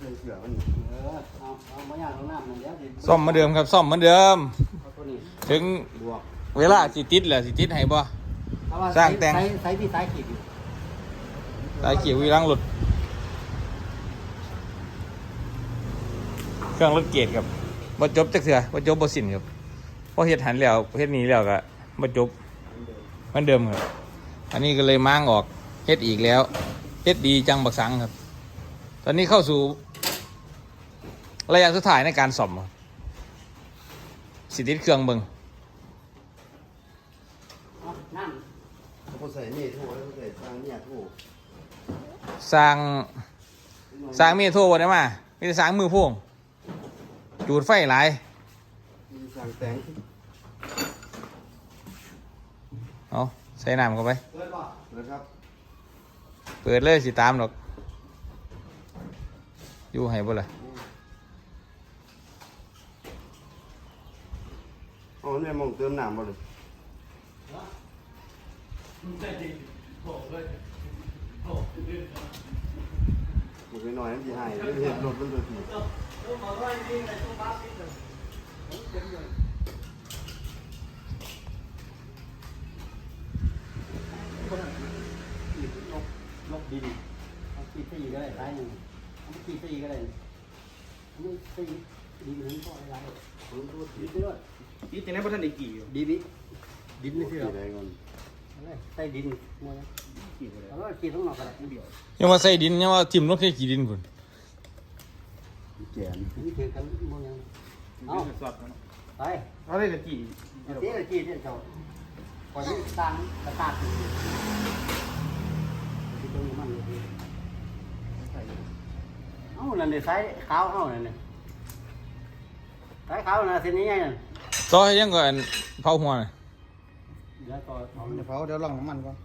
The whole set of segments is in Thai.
เป็นเสือมันเออเอาเอามาย่างลงน้ำนั่นเดี๋ยวสิซ่อมเหมือนเดิมครับซ่อมเหมือนเดิม เอาตัวนี้ถึงบวกเวลาสิติดแหละสิติดให้บ่เพราะว่าสร้างแต่งใช้ใช้ที่สายขีดอยู่สายเขียววีรังหลุด เครื่องรถเกตครับบ่จบจักเถื่อบ่จบบ่สิ้นครับพอเฮ็ดหันแล้วเฮ็ดหนี้แล้วก็บ่จบเหมือนเดิมครับอันนี้ก็เลยม้างออกเฮ็ดอีกแล้วเฮ็ดดีจังบักสังครับ ตอนนี้เข้าสู่ ระยะสุดท้ายในการซ่อมครับสิติดเครื่องเบิงเอาน้เขาใส่นี่ทั่วแล้วเขาใส่ทางเนี่ยทั่วสร้างสร้างมีโทรบ่ได้มามีแต่สร้างมือพ่วงจูดไฟหลายมีสร้างแตงเอาใส่น้ำเข้าไป เปิดบ่นะครับ เปิดเลยสิตามดอก อยู่ให้บ่ล่ะ อ๋อเนี่ยมองเติมน้ำบ่เลยมันไปหน่อยมันจะหายไม่เห็นรถมันตัวทีลบลบดินเอาขีดสี่ก็ได้สายหนึ่งเอาขีดสี่ก็ได้อันนี้สี่ดินนั้นก็อะไรผมรู้ดินด้วย อีแต่นั้นพระท่านได้กี่อยู่ดีบิดินไม่ใช่หรออะไรก่อนใส่ดินมวยกี่ไปเลยเอาว่าขีดต้องหนอกกระดาษเดียวยังว่าใส่ดินยังว่าทิ่มลงแค่กี่ดินพุ่นแกนนี่คือกันมวยยังเอาเอาสดๆนะไปเอาได้แต่กี่เดี๋ยวนี้ขีดเนี่ยเจ้าก่อนที่สร้างกระตากอยู่ที่ตรงนี้มันเลยเอ้านั่นเนี่ยสายขาวเอ้านั่นเนี่ยสายขาวน่ะเส้นนี้ไงนั่น ต่อให้ยังก็อันเผาหัวน่ะเดี๋ยวต่อเอาเดี๋ยวเผาเดี๋ยวลองน้ำมันก่อน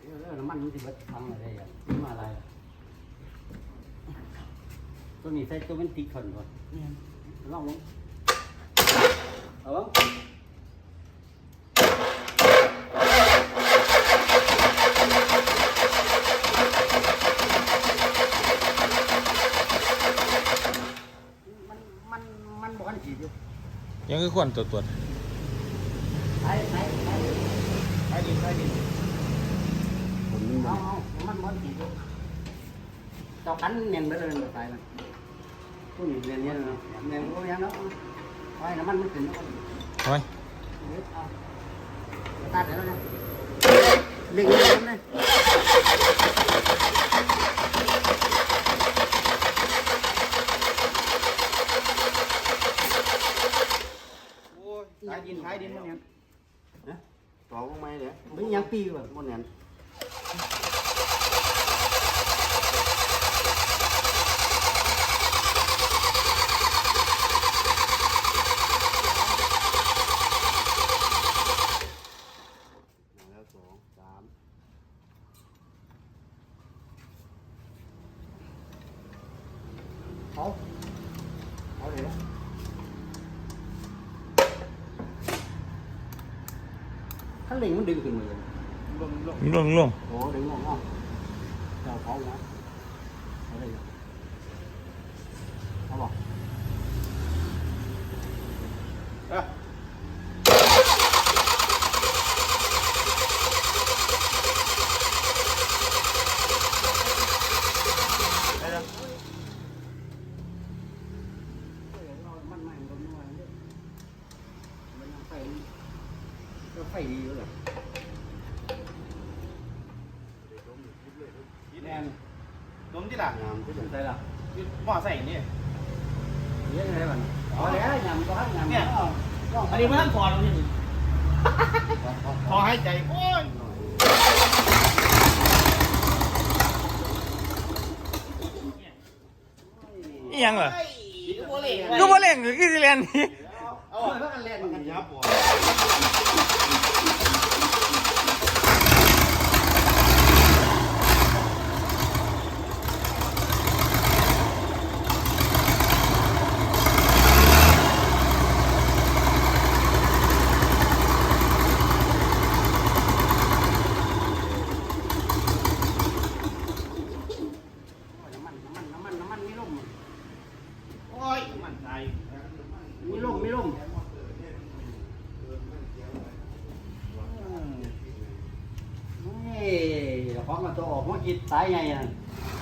เดี๋ยวเรื่องน้ำมันมันสิเบิดทำอะไรอะนี่มาอะไรอะตัวนี้ใส่ตัวมันติดคนก่อนลองลงเอาลงมันมันมันบ่ทันขีดอยู่ ยังคือควรตรวจตรวจใช้ใช้ใช้ใต้ดินใต้ดินผมมันเอาเอามันบ่ทันขีดอยู่เจ้ากันเนียนไปเลยมันตายมันผู้หญิงเรียนเนี้ยเนาะเนียนก็ยังเนาะไว้น้ำมันมันขึ้นเนาะเอาไหมตัดแล้วนะเล็งเลยนะ โอ้ยใต้ดินใต้ดินพวกนี้ ต่ อลงไหมเนี่ย ไม่ยังปีว่ะ บนเนี่ย แล้วสองสาม เอาเอาเลยนะ ถ้าเล็งมันดึงขึ้นมาเลยลงลง ลงลง โอ้ดึงออกมาเจ้าเขานะเอาเลยเอาบอก เอะ มันไม่มันไม่เลยมันไฟก็ไฟดีอยู่เลย แนนลมที่หลังงามที่สุดใช่หรอหม้อใส่นี่เยอะเลยมันเอาแล้วยำก็ให้ยำอันนี้ไม่ต้องถอดแล้วนี่พอให้ใจโอ้ยอีหยังเหรอโอ้ยก็บ่เล่งคือสิเล่นนี่เอาเพื่อนเล่นมันยับบ่น้ำมันน้ำมันน้ำมัน มันตัวออกมันกินตายไงอะเ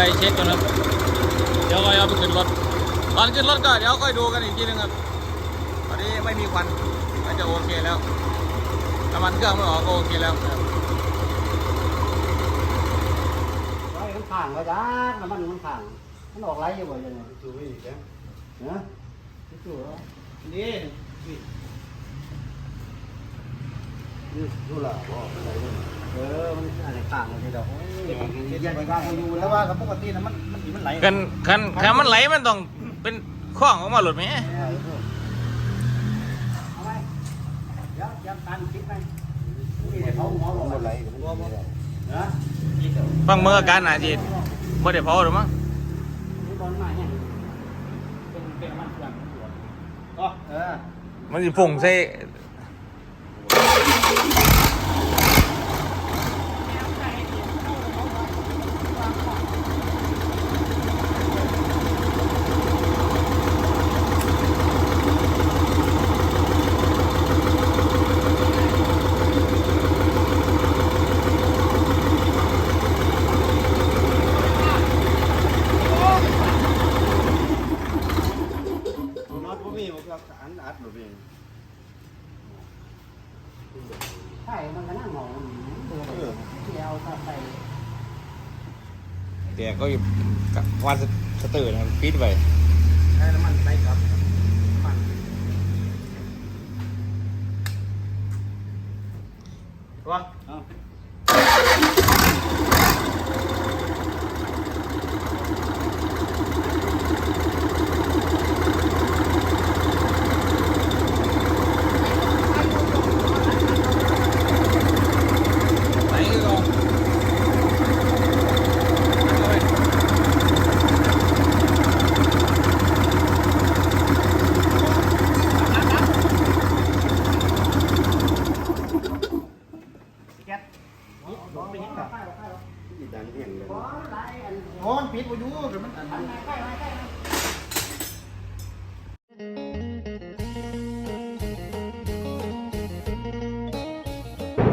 ไล่เช็คก่อนครับ เดี๋ยวค่อยเอาไปขึ้นรถ ตอนขึ้นรถก็เดี๋ยวค่อยดูกันอีกทีนึงครับ ตอนนี้ไม่มีควันก็จะโอเคแล้วน้ำมันเครื่องไม่ออกก็โอเคแล้วครับไว้ข้างๆก็ยักน้ำมันข้างๆมันออกไหลอยู่บ่ยังไงดูอีกแล้วเนาะจู่ๆเหรอนี่นี่ดูละบอกอะไรเนี่ยเออมันอะไรข้างมันจะดอกโอ้ยเดี๋ยวไปว่าเขาดูแล้วว่ากับปกตินะมันมันมันไหลคันคันคันมันไหลมันต้องเป็นข้องออกมาหลุดไหมเอาไว้เดี๋ยวเดี๋ยวตันคลิปไปนี่เดี๋ยวเขาหมอบอกหมว่าดไรกันไม่ได้นะฟังเมื่ออาการอาจีบ่ได้เผาหรือมั้งนี่บอลมาเนี่ยเป็นเป็นมันเครื่องก็เออมันสิฝุ่งใส่ น็อตพวกนี้มันก็ อันอัดหรือเปล่าใช่มันก็นั่งมองมันเออที่เอาตาใส่แต่ก็อยู่กับวันสเตอร์นะครับปิดไว้ใช้น้ำมันไปครับมันว่า